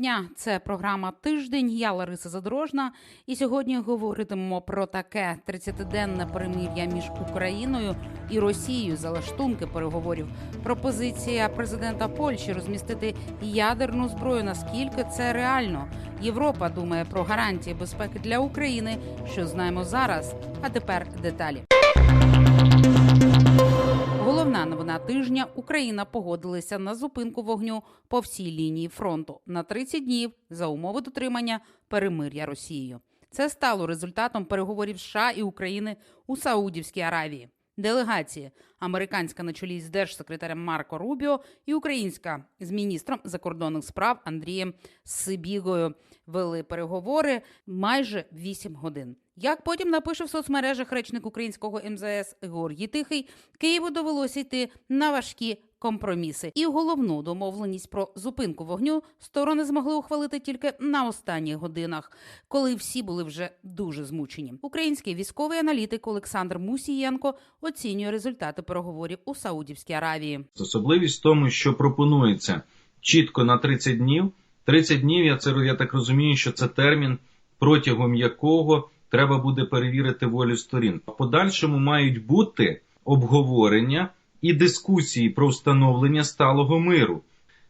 дня. Це програма Тиждень. Я Лариса Задорожна. І сьогодні говоритимемо про таке 30-денне перемир'я між Україною і Росією за лаштунки переговорів. Пропозиція президента Польщі розмістити ядерну зброю. Наскільки це реально? Європа думає про гарантії безпеки для України. Що знаємо зараз? А тепер деталі. Головна новина тижня Україна погодилася на зупинку вогню по всій лінії фронту на 30 днів за умови дотримання перемир'я Росією. Це стало результатом переговорів США і України у Саудівській Аравії. Делегації американська на чолі з держсекретарем Марко Рубіо і українська з міністром закордонних справ Андрієм Сибігою вели переговори майже 8 годин. Як потім напише в соцмережах речник українського МЗС Георгій Тихий, Києву довелося йти на важкі компроміси. І головну домовленість про зупинку вогню сторони змогли ухвалити тільки на останніх годинах, коли всі були вже дуже змучені. Український військовий аналітик Олександр Мусієнко оцінює результати переговорів у Саудівській Аравії. Особливість в тому, що пропонується чітко на 30 днів. 30 днів, я це я так розумію, що це термін, протягом якого треба буде перевірити волю сторін. В подальшому мають бути обговорення і дискусії про встановлення сталого миру.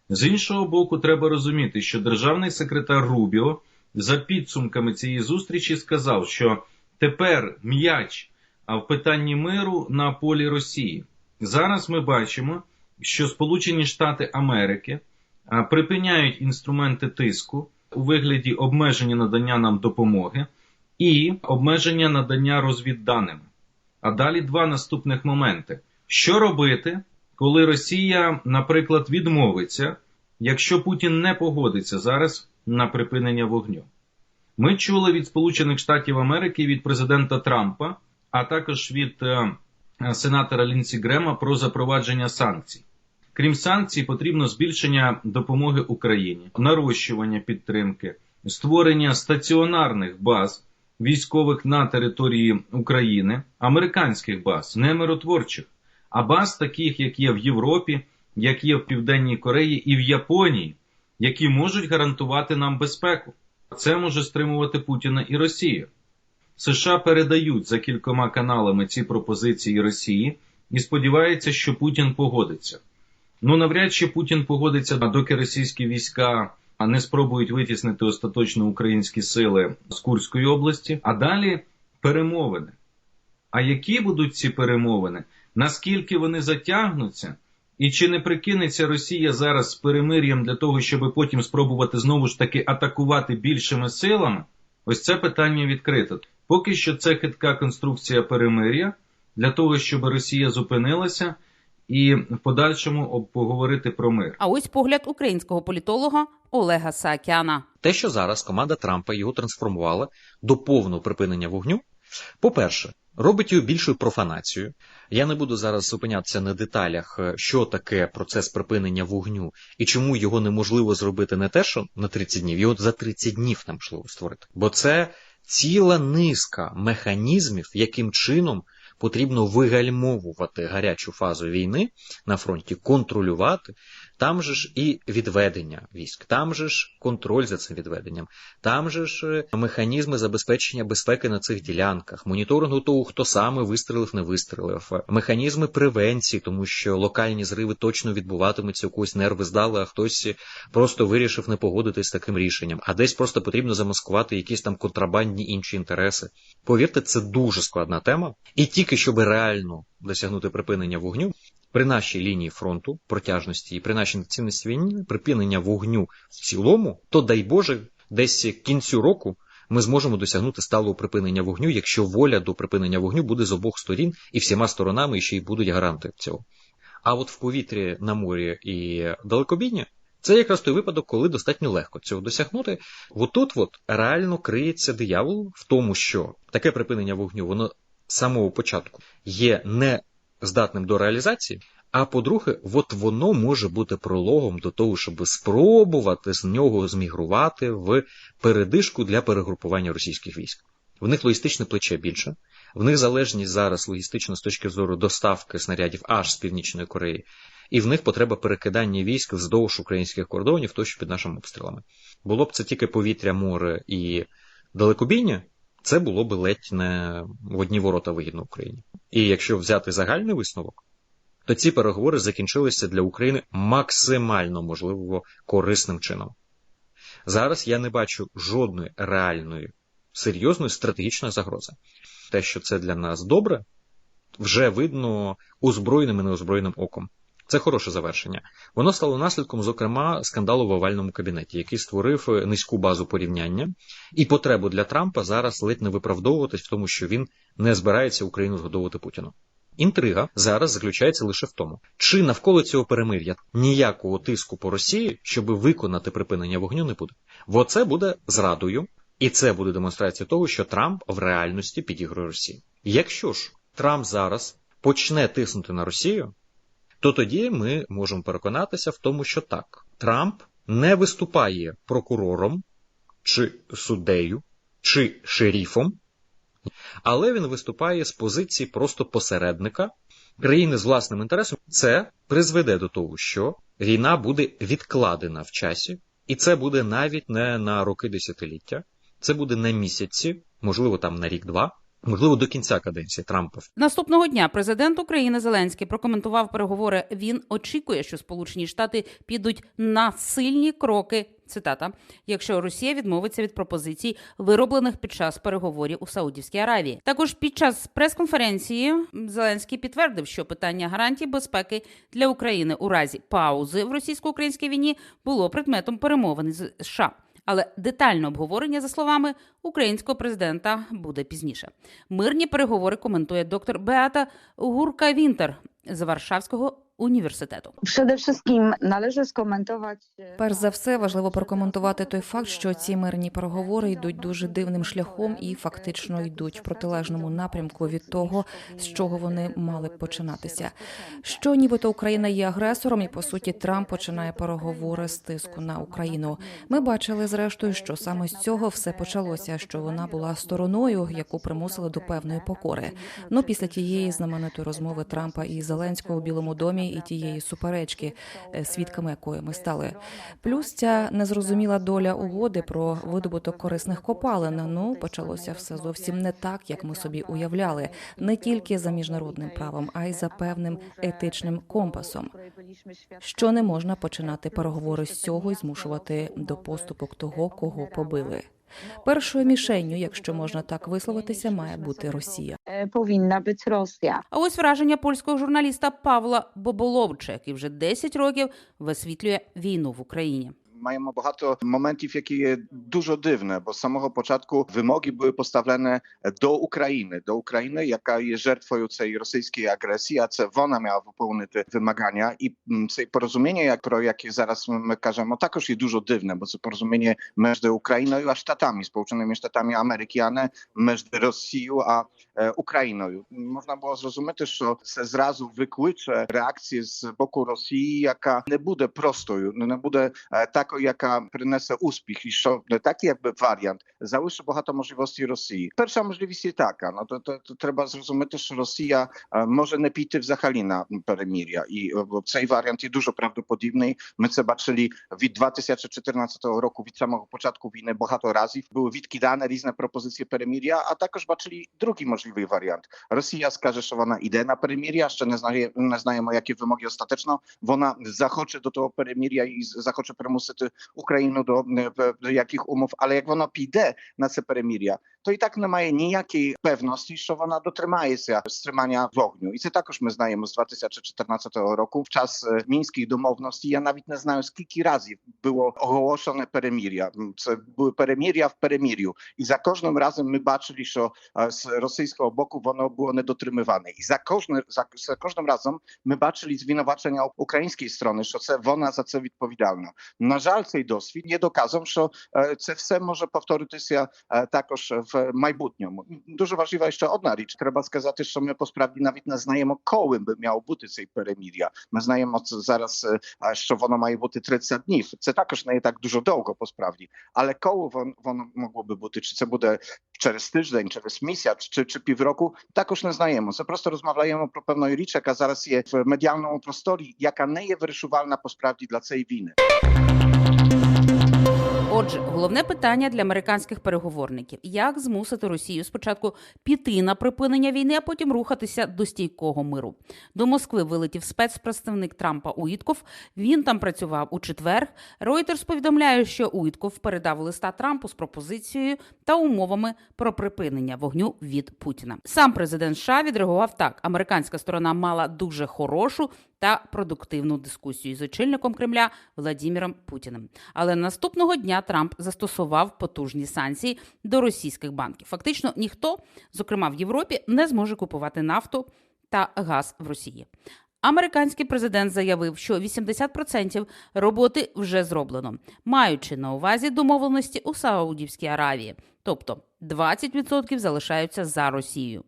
З іншого боку, треба розуміти, що державний секретар Рубіо за підсумками цієї зустрічі сказав, що тепер м'яч в питанні миру на полі Росії. Зараз ми бачимо, що Сполучені Штати Америки припиняють інструменти тиску у вигляді обмеження надання нам допомоги і обмеження надання розвідданими. А далі два наступних моменти: що робити, коли Росія, наприклад, відмовиться, якщо Путін не погодиться зараз на припинення вогню? Ми чули від Сполучених Штатів Америки від президента Трампа, а також від е, сенатора Лінсі Грема про запровадження санкцій. Крім санкцій, потрібно збільшення допомоги Україні, нарощування підтримки, створення стаціонарних баз військових на території України, американських баз, не миротворчих, а баз таких, як є в Європі, як є в Південній Кореї і в Японії, які можуть гарантувати нам безпеку. Це може стримувати Путіна і Росію. США передають за кількома каналами ці пропозиції Росії і сподіваються, що Путін погодиться. Ну навряд чи Путін погодиться, доки російські війська не спробують витіснити остаточно українські сили з Курської області, а далі перемовини. А які будуть ці перемовини? Наскільки вони затягнуться? І чи не прикинеться Росія зараз з перемир'ям для того, щоб потім спробувати знову ж таки атакувати більшими силами? Ось це питання відкрите. Поки що це хитка конструкція перемир'я для того, щоб Росія зупинилася і в подальшому поговорити про мир. А ось погляд українського політолога Олега Саакяна. Те, що зараз команда Трампа його трансформувала до повного припинення вогню. По-перше, робить його більшою профанацією. Я не буду зараз зупинятися на деталях, що таке процес припинення вогню і чому його неможливо зробити не те, що на 30 днів, його за 30 днів неможливо створити. Бо це ціла низка механізмів, яким чином потрібно вигальмовувати гарячу фазу війни на фронті, контролювати. Там же ж і відведення військ, там же ж контроль за цим відведенням, там же ж механізми забезпечення безпеки на цих ділянках, моніторингу того, хто саме вистрілив, не вистрілив, механізми превенції, тому що локальні зриви точно відбуватимуться, у когось нерви здали, а хтось просто вирішив не погодитись з таким рішенням, а десь просто потрібно замаскувати якісь там контрабандні інші інтереси. Повірте, це дуже складна тема, і тільки щоб реально досягнути припинення вогню. При нашій лінії фронту протяжності і при нашій націнності війни припинення вогню в цілому, то дай Боже, десь кінцю року ми зможемо досягнути сталого припинення вогню, якщо воля до припинення вогню буде з обох сторін і всіма сторонами ще й будуть гаранти цього. А от в повітрі на морі і далекобійні це якраз той випадок, коли достатньо легко цього досягнути. Отут от реально криється диявол в тому, що таке припинення вогню, воно самого початку є не здатним до реалізації. А по-друге, от воно може бути прологом до того, щоб спробувати з нього змігрувати в передишку для перегрупування російських військ. В них логістичне плече більше, в них залежність зараз логістично з точки зору доставки снарядів аж з Північної Кореї, і в них потреба перекидання військ вздовж українських кордонів, тощо під нашими обстрілами. Було б це тільки повітря, море і далекобійня, це було б ледь не в одні ворота вигідно Україні. І якщо взяти загальний висновок, то ці переговори закінчилися для України максимально можливо корисним чином. Зараз я не бачу жодної реальної, серйозної стратегічної загрози. Те, що це для нас добре, вже видно озброєним і неозброєним оком. Це хороше завершення. Воно стало наслідком, зокрема, скандалу в овальному кабінеті, який створив низьку базу порівняння, і потребу для Трампа зараз ледь не виправдовуватись в тому, що він не збирається Україну згодовувати Путіну. Інтрига зараз заключається лише в тому, чи навколо цього перемир'я ніякого тиску по Росії, щоб виконати припинення вогню, не буде. Бо це буде зрадою, і це буде демонстрація того, що Трамп в реальності підігрує Росії. Якщо ж Трамп зараз почне тиснути на Росію, то тоді ми можемо переконатися в тому, що так, Трамп не виступає прокурором чи суддею, чи шеріфом, але він виступає з позиції просто посередника країни з власним інтересом. Це призведе до того, що війна буде відкладена в часі, і це буде навіть не на роки десятиліття, це буде на місяці, можливо, там на рік-два. Можливо, до кінця каденції Трампа Наступного дня президент України Зеленський прокоментував переговори. Він очікує, що Сполучені Штати підуть на сильні кроки. Цитата: якщо Росія відмовиться від пропозицій, вироблених під час переговорів у Саудівській Аравії. Також під час прес-конференції Зеленський підтвердив, що питання гарантій безпеки для України у разі паузи в російсько-українській війні було предметом перемовин з США. Але детальне обговорення, за словами українського президента, буде пізніше. Мирні переговори коментує доктор Беата Гурка Вінтер з Варшавського університету. Należy skomentować. e, Перш за все, важливо прокоментувати той факт, що ці мирні переговори йдуть дуже дивним шляхом і фактично йдуть в протилежному напрямку від того, з чого вони мали б починатися. Що нібито Україна є агресором, і по суті Трамп починає переговори з тиску на Україну. Ми бачили зрештою, що саме з цього все почалося, що вона була стороною, яку примусили до певної покори. Ну після тієї знаменитої розмови Трампа і Зеленського у Білому домі і тієї суперечки, е, свідками якої ми стали. Плюс ця незрозуміла доля угоди про видобуток корисних копалин. Ну почалося все зовсім не так, як ми собі уявляли, не тільки за міжнародним правом, а й за певним етичним компасом. Що не можна починати переговори з цього і змушувати до поступок того, кого побили. Першою мішенню, якщо можна так висловитися, має бути Росія. Повинна бути Росія. А ось враження польського журналіста Павла Боболовча, який вже 10 років висвітлює війну в Україні. Маємо багато моментів, які є дуже дивне, бо з самого початку вимоги були поставлені до України, до України, яка є жертвою цієї російської агресії, а це вона мала виконувати вимагання. І м, це порозуміння, як про яке зараз ми кажемо, також є дуже дивне, бо це порозуміння між Україною а Штатами, Сполученими Штатами Америки, а не між Росією а е, Україною. Можна було зрозуміти, що це зразу викличе реакцію з боку Росії, яка не буде простою, не буде е, такою, яка принесе успіх, і що не такий якби варіант залишить багато можливостей Росії. Перша можливість є така. Ну то, то, то треба зрозуміти, що Росія е, може не піти взагалі на перемир'я, і е, бо цей варіант є дуже правдоподібний. Ми це бачили від 2014 року, від самого початку війни багато разів. Були відкидane різні пропозиції перемир'я, а також бачили другий можливий варіант. Росія скаже, що вона йде на перемир'я, ще не знає, не знаємо, які вимоги остаточно. Вона захоче до того перемир'я і захоче примусити Україну до, е, до яких умов, але як воно піде на це перемир'я, то і так немає ніякої певності, що вона дотримається стримання вогню. І це також ми знаємо з 2014 року. В час е, мінських домовностей я навіть не знаю скільки разів було оголошене перемир'я. М, Це були перемир'я в перемир'ю, і за кожним разом ми бачили, що е, з російського боку воно було недотримуване. І за кожним за, за кожним разом ми бачили звинувачення української сторони, що це вона за це відповідальна. На жаль, цей досвід є доказом, що е, це все може повторитися е, також в майбутньому. Дуже важлива ще одна річ. Треба сказати, що ми по справді навіть не знаємо, коли би мав бути цей перемір'я. Ми знаємо це зараз, е, що воно має бути 30 днів. Це також не є так дуже довго по справді. Але коли вон- воно могло би бути, чи це буде через тиждень, через місяць, чи, чи півроку, також не знаємо. Це просто розмовляємо про певну річ, яка зараз є в медіальному просторі, яка не є вирішувальна по справді для цієї війни. Отже, головне питання для американських переговорників: як змусити Росію спочатку піти на припинення війни, а потім рухатися до стійкого миру. До Москви вилетів спецпредставник Трампа Уітков. Він там працював у четвер. Reuters повідомляє, що Уітков передав листа Трампу з пропозицією та умовами про припинення вогню від Путіна. Сам президент США відреагував так: американська сторона мала дуже хорошу та продуктивну дискусію з очільником Кремля Владіміром Путіним. Але наступного дня Трамп застосував потужні санкції до російських банків. Фактично, ніхто, зокрема в Європі, не зможе купувати нафту та газ в Росії. Американський президент заявив, що 80% роботи вже зроблено, маючи на увазі домовленості у Саудівській Аравії, тобто 20% залишаються за Росією.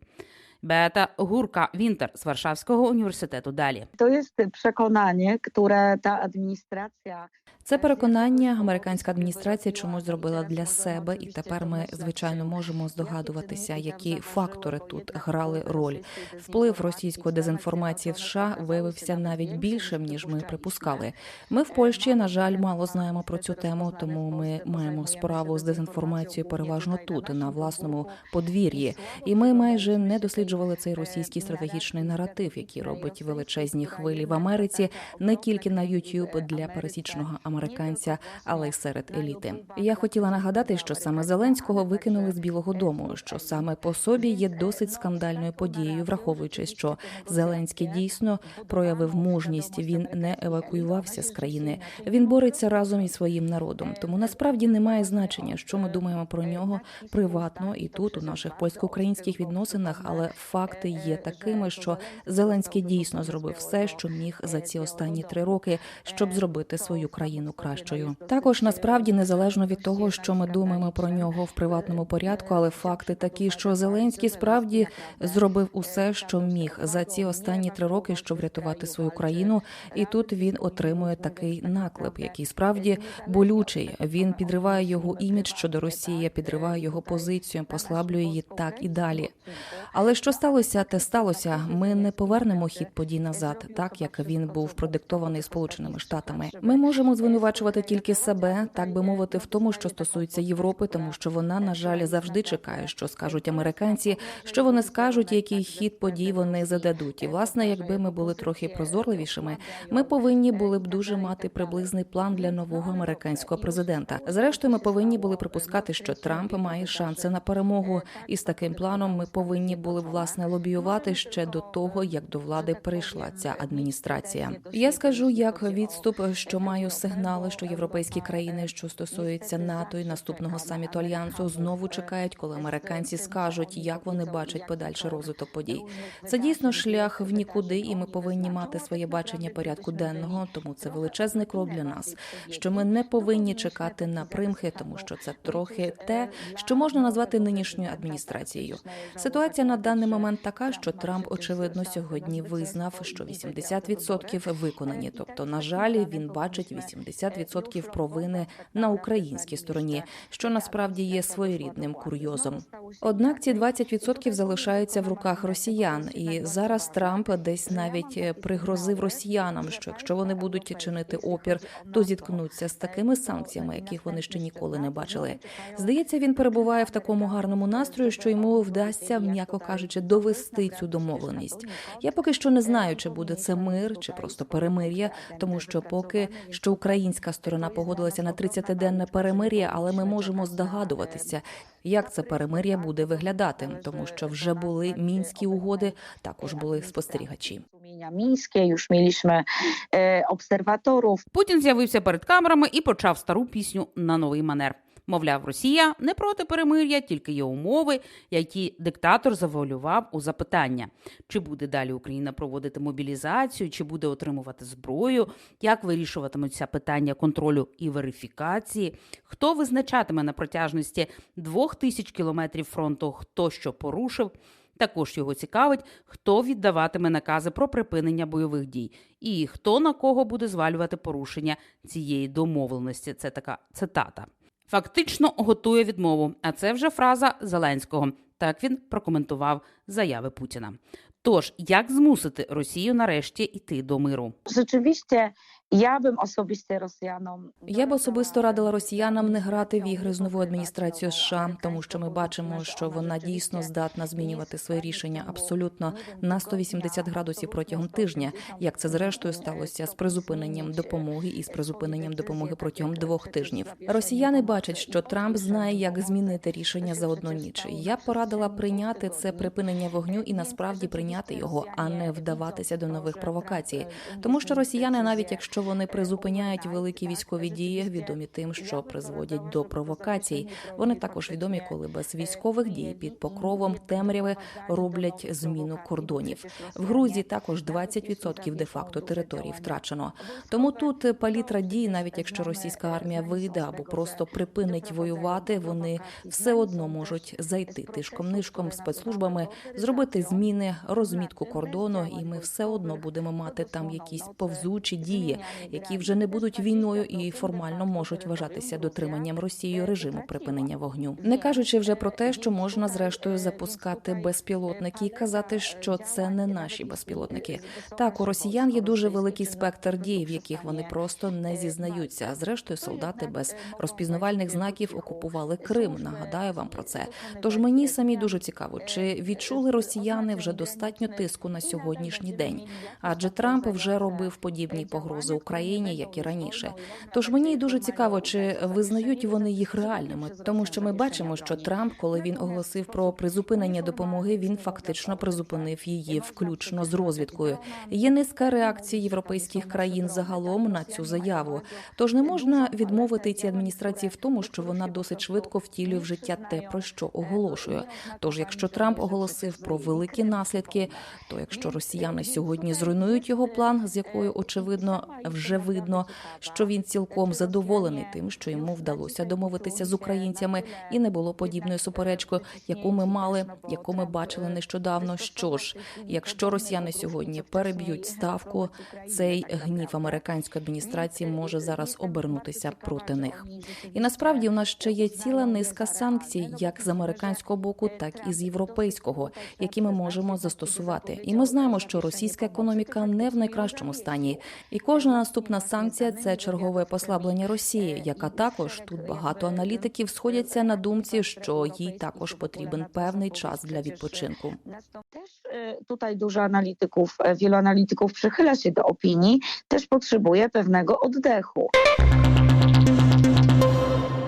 Гурка Вінтер з Варшавського університету. Далі To jest przekonanie, które ta administracja Це переконання американська адміністрація чомусь зробила для себе, і тепер ми звичайно можемо здогадуватися, які фактори тут грали роль. Вплив російської дезінформації в США виявився навіть більшим ніж ми припускали. Ми в Польщі, на жаль, мало знаємо про цю тему, тому ми маємо справу з дезінформацією переважно тут, на власному подвір'ї. І ми майже не досліджували цей російський стратегічний наратив, який робить величезні хвилі в Америці, не тільки на YouTube для пересічного американця, але й серед еліти. Я хотіла нагадати, що саме Зеленського викинули з Білого Дому, що саме по собі є досить скандальною подією, враховуючи, що Зеленський дійсно проявив мужність. Він не евакуювався з країни. Він бореться разом із своїм народом. Тому насправді немає значення, що ми думаємо про нього приватно і тут, у наших польсько-українських відносинах. Але факти є такими, що Зеленський дійсно зробив все, що міг за ці останні три роки, щоб зробити свою країну кращою. Також насправді незалежно від того, що ми думаємо про нього в приватному порядку, але факти такі, що Зеленський справді зробив усе, що міг за ці останні три роки, щоб врятувати свою країну. І тут він отримує такий наклеп, який справді болючий. Він підриває його імідж щодо Росії, підриває його позицію, послаблює її так і далі. Але сталося, те сталося. Ми не повернемо хід подій назад, так як він був продиктований Сполученими Штатами. Ми можемо звинувачувати тільки себе, так би мовити, в тому, що стосується Європи, тому що вона, на жаль, завжди чекає, що скажуть американці, що вони скажуть, який хід подій вони зададуть. І власне, якби ми були трохи прозорливішими, ми повинні були б дуже мати приблизний план для нового американського президента. Зрештою, ми повинні були припускати, що Трамп має шанси на перемогу, і з таким планом ми повинні були б власне лобіювати ще до того, як до влади прийшла ця адміністрація. Я скажу як відступ, що маю сигнали, що європейські країни, що стосуються НАТО і наступного саміту альянсу, знову чекають, коли американці скажуть, як вони бачать подальший розвиток подій. Це дійсно шлях в нікуди, і ми повинні мати своє бачення порядку денного. Тому це величезний крок для нас. Що ми не повинні чекати на примхи, тому що це трохи те, що можна назвати нинішньою адміністрацією. Ситуація на даний момент така, що Трамп очевидно сьогодні визнав, що 80% виконані. Тобто, на жаль, він бачить 80% провини на українській стороні, що насправді є своєрідним курйозом. Однак ці 20% залишаються в руках росіян, і зараз Трамп десь навіть пригрозив росіянам, що якщо вони будуть чинити опір, то зіткнуться з такими санкціями, яких вони ще ніколи не бачили. Здається, він перебуває в такому гарному настрої, що йому вдасться, м'яко кажучи, довести цю домовленість. Я поки що не знаю, чи буде це мир, чи просто перемир'я, тому що поки що українська сторона погодилася на 30-денне перемир'я, але ми можемо здогадуватися, як це перемир'я буде виглядати, тому що вже були мінські угоди, також були спостерігачі. Już mieliśmy e. Путін з'явився перед камерами і почав стару пісню на новий манер. Мовляв, Росія не проти перемир'я, тільки є умови, які диктатор завуалював у запитання: чи буде далі Україна проводити мобілізацію, чи буде отримувати зброю, як вирішуватимуться питання контролю і верифікації, хто визначатиме на протяжності двох тисяч кілометрів фронту, хто що порушив. Також його цікавить, хто віддаватиме накази про припинення бойових дій, і хто на кого буде звалювати порушення цієї домовленості. Це така цитата. Фактично готує відмову. А це вже фраза Зеленського. Так він прокоментував заяви Путіна. Тож, як змусити Росію нарешті йти до миру? Rzeczywiście Я б особисто росіянам Я б особисто радила росіянам не грати в ігри з новою адміністрацією США, тому що ми бачимо, що вона дійсно здатна змінювати своє рішення абсолютно на 180 градусів протягом тижня, як це зрештою сталося з призупиненням допомоги і з призупиненням допомоги протягом двох тижнів. Росіяни бачать, що Трамп знає, як змінити рішення за одну ніч. Я б порадила прийняти це припинення вогню і насправді прийняти його, а не вдаватися до нових провокацій. Тому що росіяни, навіть якщо вони призупиняють великі військові дії, відомі тим, що призводять до провокацій. Вони також відомі, коли без військових дій під покровом темряви роблять зміну кордонів. В Грузії також 20% де-факто території втрачено. Тому тут палітра дій, навіть якщо російська армія вийде або просто припинить воювати, вони все одно можуть зайти тишком нишком спецслужбами, зробити зміни, розмітку кордону, і ми все одно будемо мати там якісь повзучі дії, які вже не будуть війною і формально можуть вважатися дотриманням Росією режиму припинення вогню. Не кажучи вже про те, що можна зрештою запускати безпілотники і казати, що це не наші безпілотники. Так, у росіян є дуже великий спектр дій, в яких вони просто не зізнаються. А зрештою, солдати без розпізнавальних знаків окупували Крим. Нагадаю вам про це. Тож мені самі дуже цікаво, чи відчули росіяни вже достатньо тиску на сьогоднішній день, адже Трамп вже робив подібні погрози Україні, як і раніше. Тож мені дуже цікаво, чи визнають вони їх реальними, тому що ми бачимо, що Трамп, коли він оголосив про призупинення допомоги, він фактично призупинив її, включно з розвідкою. Є низка реакцій європейських країн загалом на цю заяву. Тож не можна відмовити цій адміністрації в тому, що вона досить швидко втілює в життя те, про що оголошує. Тож, якщо Трамп оголосив про великі наслідки, то якщо росіяни сьогодні зруйнують його план, з якою очевидно вже видно, що він цілком задоволений тим, що йому вдалося домовитися з українцями, і не було подібної суперечки, яку ми мали, яку ми бачили нещодавно. Що ж, якщо росіяни сьогодні переб'ють ставку, цей гнів американської адміністрації може зараз обернутися проти них. І насправді у нас ще є ціла низка санкцій, як з американського боку, так і з європейського, які ми можемо застосувати. І ми знаємо, що російська економіка не в найкращому стані, і кожна наступна санкція це чергове послаблення Росії, яка також тут багато аналітиків сходяться на думці, що їй також потрібен певний час для відпочинку. Tutaj dużo analityków, wielu analityków przychyla się do opinii, też potrzebuje pewnego oddechu.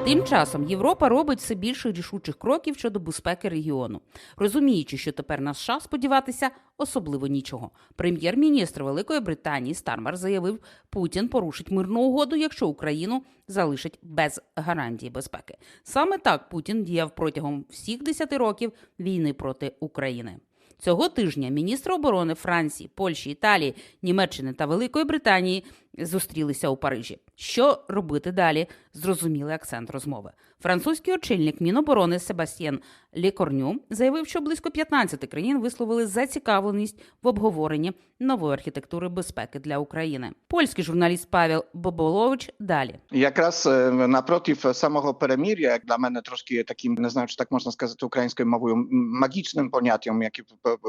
Тим часом Європа робить все більше рішучих кроків щодо безпеки регіону, розуміючи, що тепер на США сподіватися особливо нічого. Прем'єр-міністр Великої Британії Стармер заявив, Путін порушить мирну угоду, якщо Україну залишить без гарантії безпеки. Саме так Путін діяв протягом всіх 10 років війни проти України. Цього тижня міністри оборони Франції, Польщі, Італії, Німеччини та Великої Британії зустрілися у Парижі. Що робити далі? Зрозумілий акцент розмови. Французький очільник Міноборони Себастьєн Лікорню заявив, що близько 15 країн висловили зацікавленість в обговоренні нової архітектури безпеки для України. Польський журналіст Павел Боболович далі. Якраз е, напротив самого перемир'я, як для мене трошки таким, не знаю, чи так можна сказати українською мовою, магічним поняттям, яке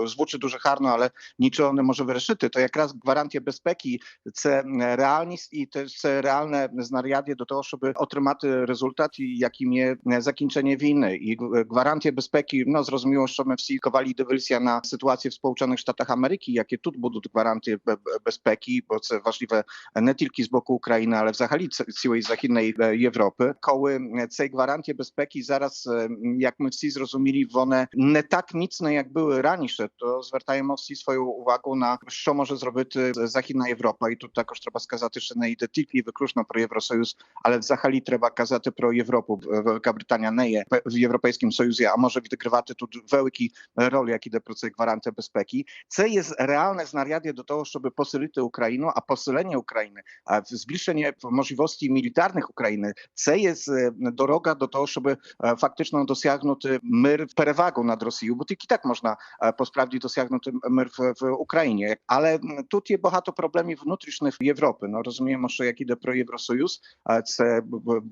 звучить дуже гарно, але нічого не може вирішити, то якраз гарантія безпеки це е, реальність і це реальне знаряддя до того, щоб отримати результат, і яким є е, закінчення війни. І г- гарантія безпеки, ну зрозуміло, що ми всі ковали дивилися на ситуацію в Сполучених Штатах Америки, які тут будуть гарантії бе- бе- безпеки, бо це важливе не тільки з боку України, але взагалі ц- цілої західної е, Європи. Коли е, ці гарантії безпеки зараз, е, як ми всі зрозуміли, вони не так міцне, як були раніше, то звертаємо всі свою увагу на що може зробити Західна Європа. І тут також треба сказати, що не йде тільки і виключно про Євросоюз, але взагалі треба казати про Європу. Велика Британія не є в Європейському Союзі, а може відігравати тут великі роль, як іде про це гарантія безпеки. Це є реальне знаряддя до того, щоб посилити Україну, а посилення України, а збільшення можливостей мілітарних України, це є е, дорога до того, щоб е, фактично досягнути мир перевагу над Росією, бо тільки так можна е, по справді досягнути мир в, в Україні. Але м, тут є багато проблемів внутрішніх в Європі. Європи. Ну розуміємо, що як іде про Євросоюз, е, це б- б-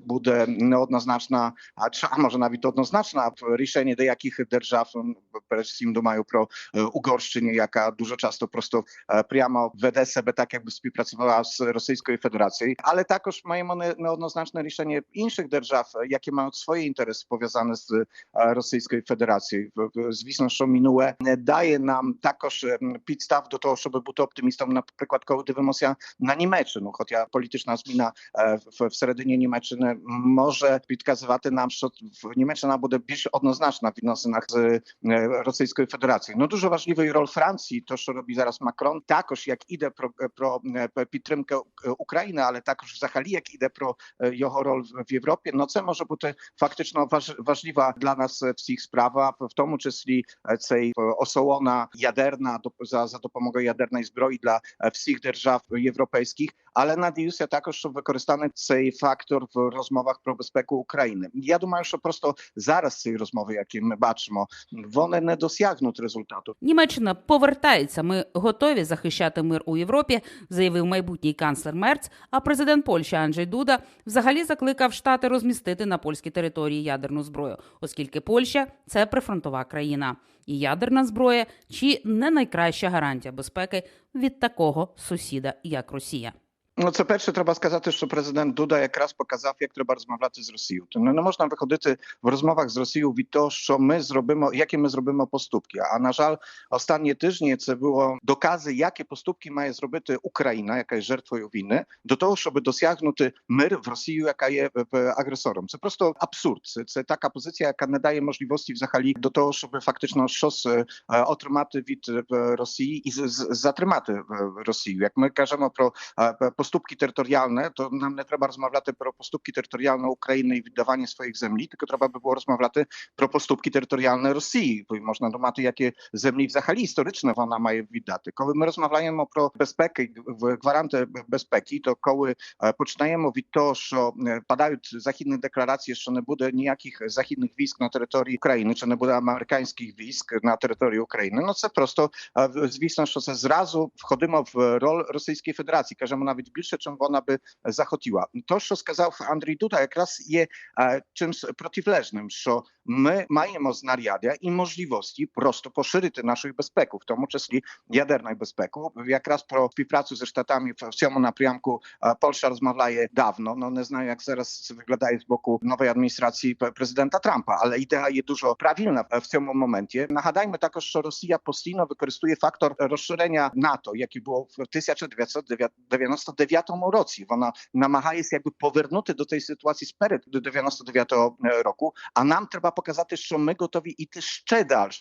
буде неоднозначна, а чи а може навіть однозначна в рішенні деяких держав. м, Перед всім думаю про е, Угорщині, яка дуже часто просто е, прямо веде себе так, якби співпрацювала з Російською Федерацією, але також маємо не- неоднозначне рішення інших держав, е, які мають свої інтереси пов'язані з е, Російською Федерацією. В- в- Звісно, що минуле не дає нам також е, м, підстав до того, щоб бути оптимістом. Наприклад, коли дивимося на Німеччину, хоча політична зміна е, в всередині Німеччини може підказувати нам, що в- Німеччина буде більш однозначна в відносинах з е, Російською Федерацією. Ну дуже важливий роль Франції, то що робить зараз Макрон, також як іде про, про е, підтримку е, України, але також взагалі як іде про е, його роль в- в Європі. Ну це може бути фактично важ, важлива для нас е, всіх справа, в тому числі е, цей е, осолона ядерна доп- за, за Але надіюся також, що використаний цей фактор в розмовах про безпеку України. Я думаю, що просто зараз ці розмови, які ми бачимо, вони не досягнуть результату. Німеччина повертається. Ми готові захищати мир у Європі, заявив майбутній канцлер Мерц. А президент Польщі Анджей Дуда взагалі закликав штати розмістити на польській території ядерну зброю, оскільки Польща це прифронтова країна. І ядерна зброя чи не найкраща гарантія безпеки від такого сусіда, як Росія. Ну, це перше, треба сказати, що президент Дуда якраз показав, як треба розмовляти з Росією. Тому не можна виходити в розмовах з Росією від того, що ми зробимо, які ми зробимо поступки. А на жаль, останні тижні це було докази, які поступки має зробити Україна, яка є жертвою війни, до того, щоб досягнути мир в Росію, яка є е, агресором. Це просто абсурд. Це, це така позиція, яка не дає можливості взагалі до того, щоб фактично щось е, е, отримати від е, Росії і з- з- затримати е, Росію. Як ми кажемо про е, поступки територіальне, то нам не треба розмовляти про поступки територіальне України і віддавання своїх землі, тільки треба би було розмовляти про поступки територіальне Росії. Бо можна думати, які землі взагалі історично вона має віддати. Коли ми розмовляємо про безпеки в гаранти безпеки, то коли е, починаємо від того, що е, падають західні декларації, що не буде ніяких західних військ на території України, чи не буде американських військ на території України, ну це просто е, звісно, що це зразу входимо в роль Російської Федерації. Кажемо навіть більше, чим вона би захотіла. То, що сказав Андрій Дуда, якраз є е, чимсь протилежним, що ми маємо знаряддя і можливості просто поширити нашу безпеку, в тому числі ядерну безпеку. Якраз про співпрацю зі штатами в цьому напрямку е, Польща розмовляє давно. Ну не знаю, як зараз це виглядає з боку нової адміністрації пе- президента Трампа, але ідея є дуже правильна е, в цьому моменті. Нагадаймо також, що Росія постійно використовує фактор розширення НАТО, який був в 1999 році. Вона намагається якби повернути до цієї ситуації сперед до 99 року. А нам треба показати, що ми готові йти ще далі.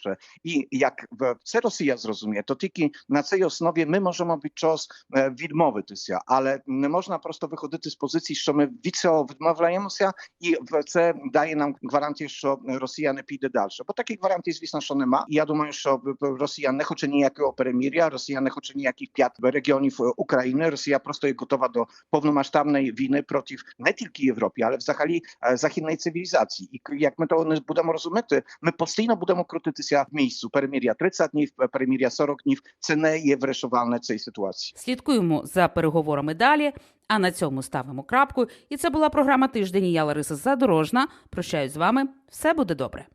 І як в- це Росія зрозуміє, то тільки на цій основі ми можемо від чогось е, відмовитися, але не можна просто виходити з позиції, що ми від цього відмовляємося, і в- це дає нам гарантію, що Росія не піде далі. Бо таких гарантій, звісно, що нема. І я думаю, що в- в- Росія не хоче ніякого перемир'я, Росія не хоче ніяких п'ять регіонів е, України. Росія просто готова до повномасштабної війни проти не тільки Європи, але взагалі е, західної цивілізації. І як ми того не будемо розуміти, ми постійно будемо крутитися в місцю. Перемир'я 30 днів, перемир'я 40 днів. Це не є вирішувальне цієї ситуації. Слідкуємо за переговорами далі. А на цьому ставимо крапку. І це була програма тиждень. Я Лариса Задорожна. Прощаюсь з вами. Все буде добре.